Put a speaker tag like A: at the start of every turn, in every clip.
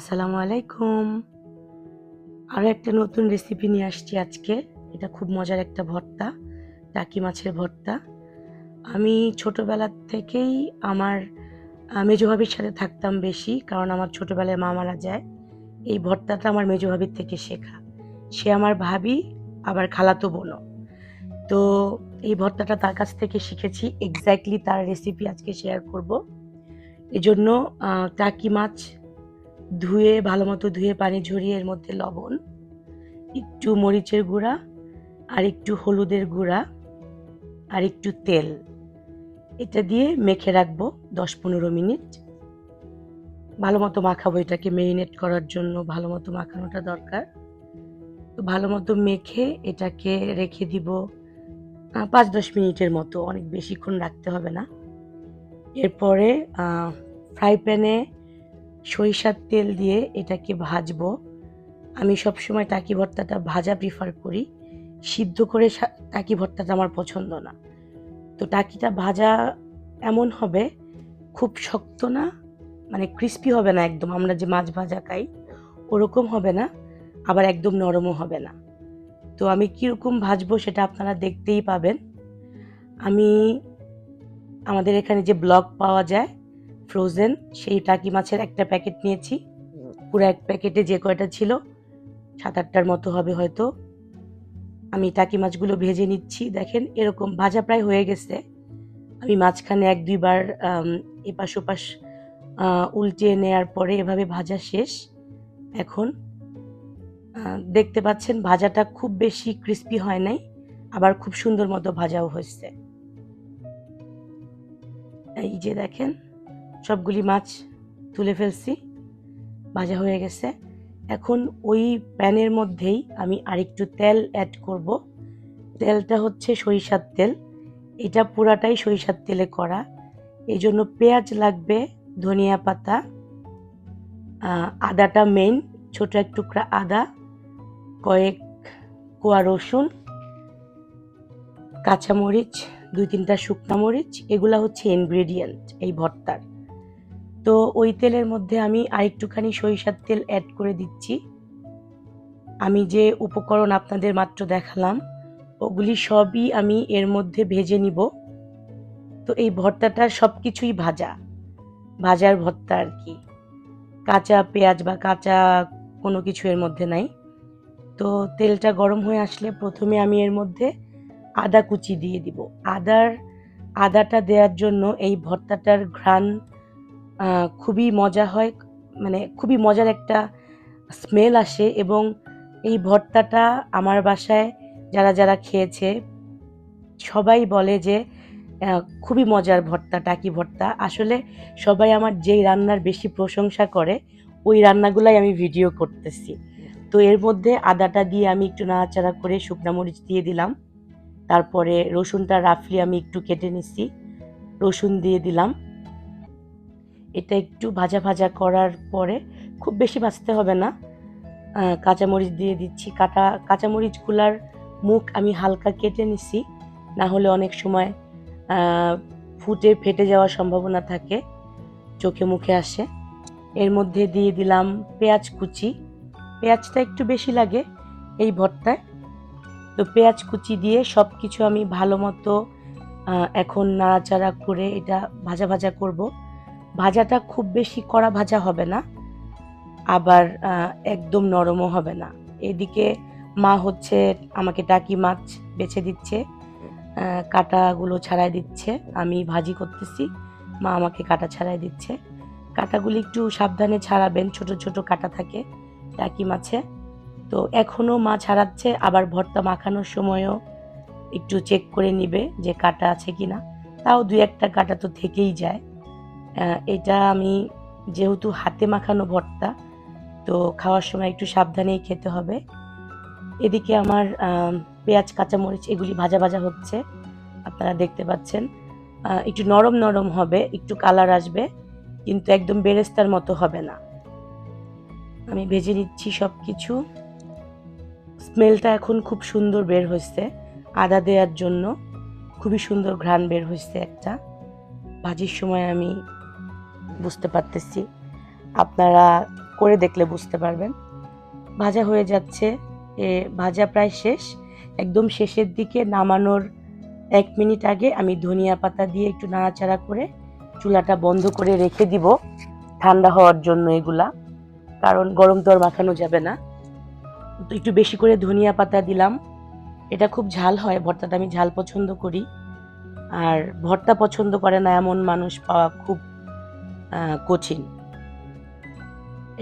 A: আসসালামু আলাইকুম। আরও একটা নতুন রেসিপি নিয়ে আসছি আজকে। এটা খুব মজার একটা ভর্তা টাকি মাছের ভর্তা। আমি ছোটোবেলা থেকেই আমার আহ, মেজো ভাবির সাথে থাকতাম বেশি কারণ আমার ছোটোবেলায় মা মারা যায়। এই ভর্তাটা আমার মেজো ভাবির থেকে শেখা। সে আমার ভাবি আবার খালাতো বোনও। তো এই ভর্তাটা তার কাছ থেকে শিখেছি এক্স্যাক্টলি তার রেসিপি আজকে শেয়ার করব। এজন্য টাকি মাছ ধুয়ে, ভালো মতো ধুয়ে পানি ঝরিয়ে এর মধ্যে লবণ, একটু মরিচের গুঁড়া আর একটু হলুদের গুঁড়া আর একটু তেল। এটা দিয়ে মেখে রাখব দশ পনেরো মিনিট। ভালো মতো মাখাবো এটাকে মেরিনেট করার জন্য, ভালো মতো মাখানোটা দরকার। তো ভালো মতো মেখে এটাকে রেখে দিব পাঁচ দশ মিনিটের মতো, অনেক বেশিক্ষণ রাখতে হবে না। এরপরে ফ্রাই প্যানে সরিষার তেল দিয়ে এটাকে ভাজবো। আমি সবসময় টাকি ভর্তাটা ভাজা প্রিফার করি। সিদ্ধ করে টাকি ভর্তাটা আমার পছন্দ না। তো টাকিটা ভাজা এমন হবে, খুব শক্ত না মানে ক্রিস্পি হবে না একদম। আমরা যে মাছ ভাজা খাই, ওরকম হবে না, আবার একদম নরমও হবে না। তো আমি কীরকম ভাজবো সেটা আপনারা দেখতেই পাবেন। আমি, আমাদের এখানে যে ব্লক পাওয়া যায় ফ্রোজেন সেই টাকি মাছের একটা প্যাকেট নিয়েছি। পুরো এক প্যাকেটে যে কয়টা ছিল, সাত আটটার মতো হবে হয়তো। আমি টাকি মাছগুলো ভেজে নিচ্ছি, দেখেন এরকম ভাজা প্রায় হয়ে গেছে। আমি মাঝখানে এক দুইবার এপাশ ওপাশ উল্টিয়ে নেয়ার পরে এভাবে ভাজা শেষ। এখন দেখতে পাচ্ছেন ভাজাটা খুব বেশি ক্রিস্পি হয় নাই, আবার খুব সুন্দর মতো ভাজাও হয়েছে। এই যে দেখেন সবগুলি মাছ তুলে ফেলছি, ভাজা হয়ে গেছে। এখন ওই প্যানের মধ্যেই আমি আরেকটু তেল অ্যাড করব। তেলটা হচ্ছে সরিষার তেল। এটা পুরাটাই সরিষার তেলে করা। এই জন্য পেঁয়াজ লাগবে, ধনিয়া পাতা আদাটা মেইন ছোট এক টুকরা আদা, কয়েক কোয়া রসুন, কাঁচামরিচ, দুই তিনটা শুকনা মরিচ, এগুলা হচ্ছে ইনগ্রেডিয়েন্ট এই ভর্তার। তো ওই তেলের মধ্যে আমি আরেকটুখানি সরিষার তেল অ্যাড করে দিচ্ছি। আমি যে উপকরণ আপনাদের মাত্র দেখালাম, ওগুলি সবই আমি এর মধ্যে ভেজে নিব। তো এই ভর্তাটা সব কিছুই ভাজা, ভাজার ভর্তা আর কি। কাঁচা পেঁয়াজ বা কাঁচা কোনো কিছু এর মধ্যে নাই। তো তেলটা গরম হয়ে আসলে প্রথমে আমি এর মধ্যে আদা কুচি দিয়ে দিব। আদার, আদাটা দেওয়ার জন্য এই ভর্তাটার ঘ্রাণ খুবই মজা হয় মানে খুবই মজার একটা স্মেল আসে এবং এই ভর্তাটা আমার বাসায় যারা যারা খেয়েছে, সবাই বলে যে খুবই মজার ভর্তা, টাকি ভর্তা। আসলে সবাই আমার যেই রান্নার বেশি প্রশংসা করে, ওই রান্নাগুলাই আমি ভিডিও করতেছি। তো এর মধ্যে আদাটা দিয়ে আমি একটু নাড়াচাড়া করে শুকনা মরিচ দিয়ে দিলাম। তারপরে রসুনটা রাফলি আমি একটু কেটে নিচ্ছি রসুন দিয়ে দিলাম। এটা একটু ভাজা ভাজা করার পরে খুব বেশি ভাজতে হবে না। কাঁচামরিচ দিয়ে দিচ্ছি। কাটা কাঁচামরিচগুলার মুখ আমি হালকা কেটে নিছি, না হলে অনেক সময় ফুটে ফেটে যাওয়ার সম্ভাবনা থাকে, চোখে মুখে আসে। এর মধ্যে দিয়ে দিলাম পেঁয়াজ কুচি। পেঁয়াজটা একটু বেশি লাগে এই ভর্তায়। তো পেঁয়াজ কুচি দিয়ে সব কিছু আমি ভালো মতো এখন নাড়াচাড়া করে এটা ভাজা ভাজা করব। ভাজাটা খুব বেশি কড়া ভাজা হবে না, আবার একদম নরমও হবে না। এদিকে মা হচ্ছে, আমাকে টাকি মাছ বেছে দিচ্ছে কাটাগুলো ছাড়াই দিচ্ছে, আমি ভাজি করতেছি, মা আমাকে কাটা ছাড়াই দিচ্ছে। কাটাগুলি একটু সাবধানে ছাড়াবেন, ছোট ছোট কাটা থাকে টাকি মাছে। তো এখনও মা ছাড়াচ্ছে, আবার ভর্তা মাখানোর সময়ও একটু চেক করে নিবে যে কাটা আছে কি না তাও দু একটা কাটা তো থেকেই যায়। এটা আমি যেহেতু হাতে মাখানো ভর্তা তো খাওয়ার সময় একটু সাবধানেই খেতে হবে। এদিকে আমার আম, পেঁয়াজ কাঁচামরিচ এগুলি ভাজা ভাজা হচ্ছে আপনারা দেখতে পাচ্ছেন। একটু নরম নরম হবে একটু কালার আসবে কিন্তু একদম বেরেস্তার মতো হবে না। আমি ভেজে নিচ্ছি সব কিছু স্মেলটা এখন খুব সুন্দর বের হয়েছে আদা দেওয়ার জন্য। খুবই সুন্দর ঘ্রাণ বের হয়েছে একটা। ভাজির সময় আমি বুঝতে পারতেছি। আপনারা করে দেখলে বুঝতে পারবেন। ভাজা হয়ে যাচ্ছে। এ ভাজা প্রায় শেষ। একদম শেষের দিকে নামানোর এক মিনিট আগে আমি ধনিয়া পাতা দিয়ে একটু নাড়াচাড়া করে চুলাটা বন্ধ করে রেখে দিব। ঠান্ডা হওয়ার জন্য এগুলা। কারণ গরম তো আর মাখানো যাবে না। তো একটু বেশি করে ধনিয়া পাতা দিলাম। এটা খুব ঝাল হয়। ভর্তাটা আমি ঝাল পছন্দ করি। আর ভর্তা পছন্দ করে না এমন মানুষ পাওয়া খুব কঠিন।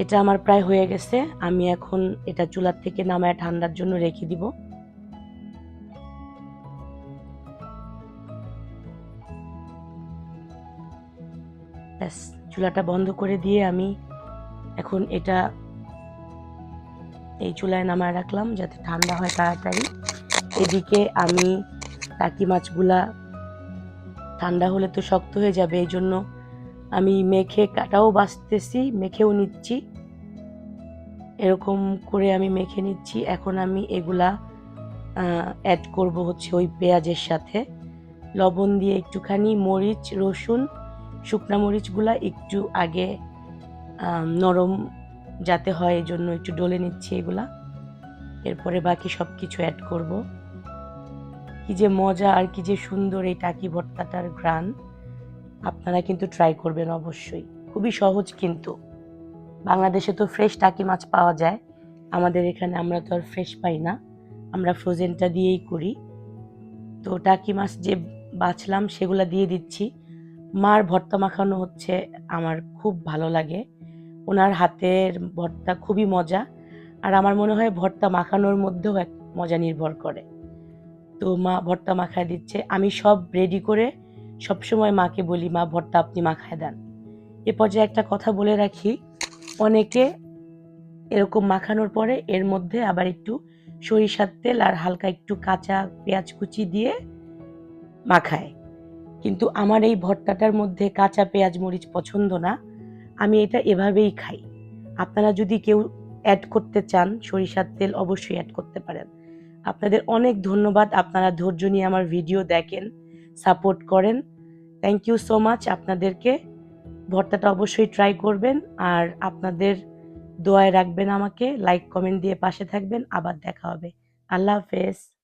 A: এটা আমার প্রায় হয়ে গেছে। আমি এখন এটা চুলার থেকে নামায় ঠান্ডার জন্য রেখে দিব। ব্যাস, চুলাটা বন্ধ করে দিয়ে আমি এখন এটা এই চুলায় নামায় রাখলাম যাতে ঠান্ডা হয় তাড়াতাড়ি। এদিকে আমি টাকি মাছগুলা ঠান্ডা হলে তো শক্ত হয়ে যাবে এই জন্য আমি মেখে কাটাও বাছতেছি মেখেও নিচ্ছি। এরকম করে আমি মেখে নিচ্ছি। এখন আমি এগুলা অ্যাড করব হচ্ছে ওই পেঁয়াজের সাথে। লবণ দিয়ে একটুখানি মরিচ, রসুন, শুকনা মরিচগুলা একটু আগে নরম যাতে হয় এই জন্য একটু ডলে নিচ্ছি এগুলা। এরপরে বাকি সব কিছু অ্যাড করব। কি যে মজা আর কি যে সুন্দর এই টাকি ভর্তাটার ঘ্রাণ। আপনারা কিন্তু ট্রাই করবেন অবশ্যই। খুবই সহজ কিন্তু। বাংলাদেশে তো ফ্রেশ টাকি মাছ পাওয়া যায়। আমাদের এখানে আমরা তো আর ফ্রেশ পাই না। আমরা ফ্রোজেনটা দিয়েই করি। তো টাকি মাছ যে বাছলাম, সেগুলো দিয়ে দিচ্ছি। মার ভর্তা মাখানো হচ্ছে, আমার খুব ভালো লাগে। ওনার হাতের ভর্তা খুবই মজা। আর আমার মনে হয় ভর্তা মাখানোর মধ্যেও এক মজা নির্ভর করে। তো মা ভর্তা মাখায় দিচ্ছে। আমি সব রেডি করে সবসময় মাকে বলি, মা, ভর্তা আপনি মাখায় দেন। এ পর্যায়ে একটা কথা বলে রাখি, অনেকে এরকম মাখানোর পরে এর মধ্যে আবার একটু সরিষার তেল আর হালকা একটু কাঁচা পেঁয়াজ কুচি দিয়ে মাখায়। কিন্তু আমার এই ভর্তাটার মধ্যে কাঁচা পেঁয়াজ মরিচ পছন্দ না, আমি এটা এভাবেই খাই। আপনারা যদি কেউ অ্যাড করতে চান সরিষার তেল, অবশ্যই অ্যাড করতে পারেন। আপনাদের অনেক ধন্যবাদ, আপনারা ধৈর্য নিয়ে আমার ভিডিও দেখেন। সাপোর্ট করেন। থ্যাংক ইউ সো মাচ আপনাদেরকে। ভর্তাটা অবশ্যই ট্রাই করবেন আর আপনাদের দোয়ায় রাখবেন আমাকে। লাইক কমেন্ট দিয়ে পাশে থাকবেন। আবার দেখা হবে। আল্লাহ হাফেজ।